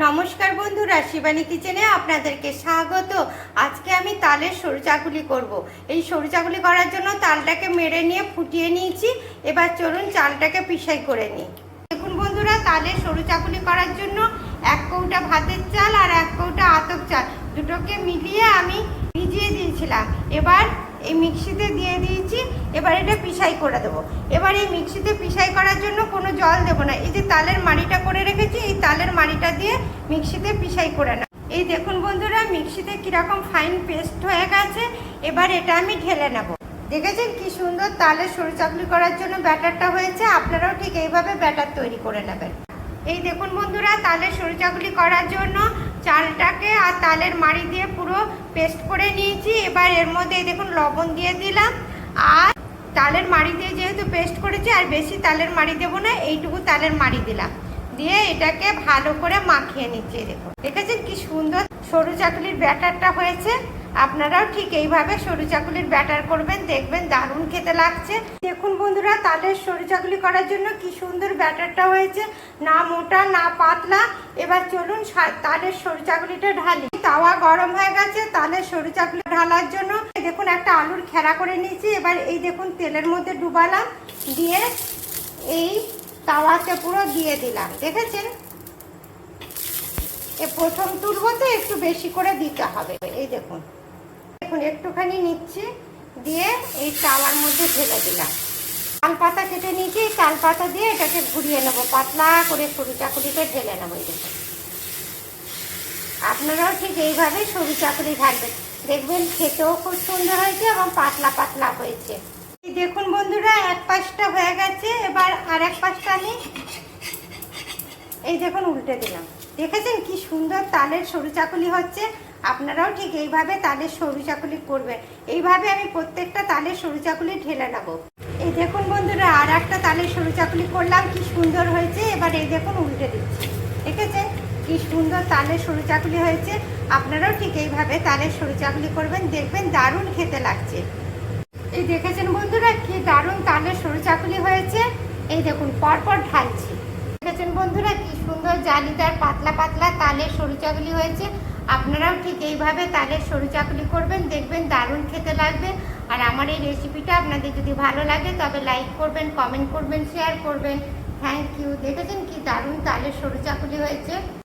নমস্কার বন্ধুরা, শিবানী কিচেনে আপনাদেরকে স্বাগত। আজকে আমি তালের সরু চাকুলি করব। এই সরু চাকুলি করার জন্য তালটাকে মেরে নিয়ে ফুটিয়ে নিয়েছি। এবার চলুন চালটাকে পিসাই করে নিই। দেখুন বন্ধুরা, তালের সরু চাকুলি করার জন্য এক কৌটা ভাতের চাল আর এক কৌটা আতপ চাল। দুটোকে মিলিয়ে আমি ভিজিয়ে দিয়েছিলাম। এবার এই মিক্সিতে দিয়ে দিয়েছি, এবার এটা পিসাই করে দেবো। এবার এই মিক্সিতে পিসাই করার জন্য কোনো জল দেবো না। এই যে তালের মাড়িটা করে রেখেছি, এই তালের মাড়িটা দিয়ে মিক্সিতে পিসাই করে না এই দেখুন বন্ধুরা, মিক্সিতে কীরকম ফাইন পেস্ট হয়ে গেছে, এবার এটা আমি ঢেলে নেব। দেখেছেন কি সুন্দর তালের সরু চাকলি করার জন্য ব্যাটারটা হয়েছে, আপনারাও ঠিক এইভাবে ব্যাটার তৈরি করে নেবেন। এই দেখুন বন্ধুরা তালের সরু চাকলি করার জন্য চালটাকে আর তালের মাড়ি দিয়ে পুরো পেস্ট করে নিয়েছি। এবার এর মধ্যে দেখুন লবণ দিয়ে দিলাম। আর তালের মাড়ি দিয়ে যেহেতু পেস্ট করেছি, আর বেশি তালের মাড়ি দেবো না, এইটুকু তালের মাড়ি দিলাম। দিয়ে এটাকে ভালো করে মাখিয়ে নিচ্ছি দেখুন। দেখেছেন কি সুন্দর সরু চাকলির ব্যাটারটা হয়েছে? আপনারাও ঠিক এইভাবে সরু চাকুলির ব্যাটার করবেন, দেখবেন দারুণ খেতে লাগছে। দেখুন বন্ধুরা তালের সরু চাকুলি করার জন্য কি সুন্দর ব্যাটারটা হয়েছে। না মোটা, না পাতলা। এবার চলুন তালের সরু চাকুলিটা ঢালি। তাওয়া গরম হয়ে গেছে তালের সরু চাকুলি ঢালার জন্য দেখুন একটা আলুর খেরা করে নিয়েছি। এবার এই দেখুন তেলের মধ্যে ডুবালাম, দিয়ে এই তাওয়াতে পুরো দিয়ে দিলাম। দেখেছেন? এ প্রথম তুলবো তো একটু বেশি করে দিতে হবে। এই দেখুন। দেখুন একটুখানি নিচ্ছি, দিয়ে এই তাওয়ার মধ্যে ঢেলে দিলাম। তাল পাতা কেটে নিয়েছি তাল পাতা দিয়ে এটাকে ঘুরিয়ে নেব, পাতলা করে সরু চাকুলিতে ঢেলে নেব দেখুন। আপনারাও ঠিক এইভাবে সরু চাকুলি ঢালবেন। দেখবেন খেতেও খুব সুন্দর হয়েছে এবং পাতলা পাতলা হয়েছে। দেখুন বন্ধুরা, এক পাশটা হয়ে গেছে, এবার আর এক পাশটা আমি এই দেখুন উল্টে দিলাম। দেখেছেন কি সুন্দর তালের সরু চাকুলি হচ্ছে? আপনারাও ঠিক এইভাবে তালের সরু চাকুলি করবেন। এইভাবে আমি প্রত্যেকটা তালের সরু চাকুলি ঢেলে নেব। এই দেখুন বন্ধুরা আর একটা তালের সরু চাকুলি করলাম, কি সুন্দর হয়েছে। এবার এই দেখুন উল্টে দিচ্ছি। দেখেছেন কি সুন্দর তালের সরু চাকুলি হয়েছে। আপনারাও ঠিক এইভাবে তালের সরু চাকুলি করবেন, দেখবেন দারুণ খেতে লাগছে। এই দেখেছেন বন্ধুরা, কি দারুণ তালের সরু চাকুলি হয়েছে। এই দেখুন, পরপর ঢালছি। দেখেছেন বন্ধুরা, কি সুন্দর জালিদার পাতলা পাতলা তালের সরু চাকুলি হয়েছে। আপনারাও ঠিক এইভাবে তাহলে সরু চাকলি করবেন, দেখবেন দারুণ খেতে লাগবে। আর আমার এই রেসিপিটা আপনাদের যদি ভালো লাগে, তবে লাইক করবেন কমেন্ট করবেন শেয়ার করবেন। থ্যাংক ইউ দেখেছেন কি দারুণ তালের সরু চাকলি হয়েছে।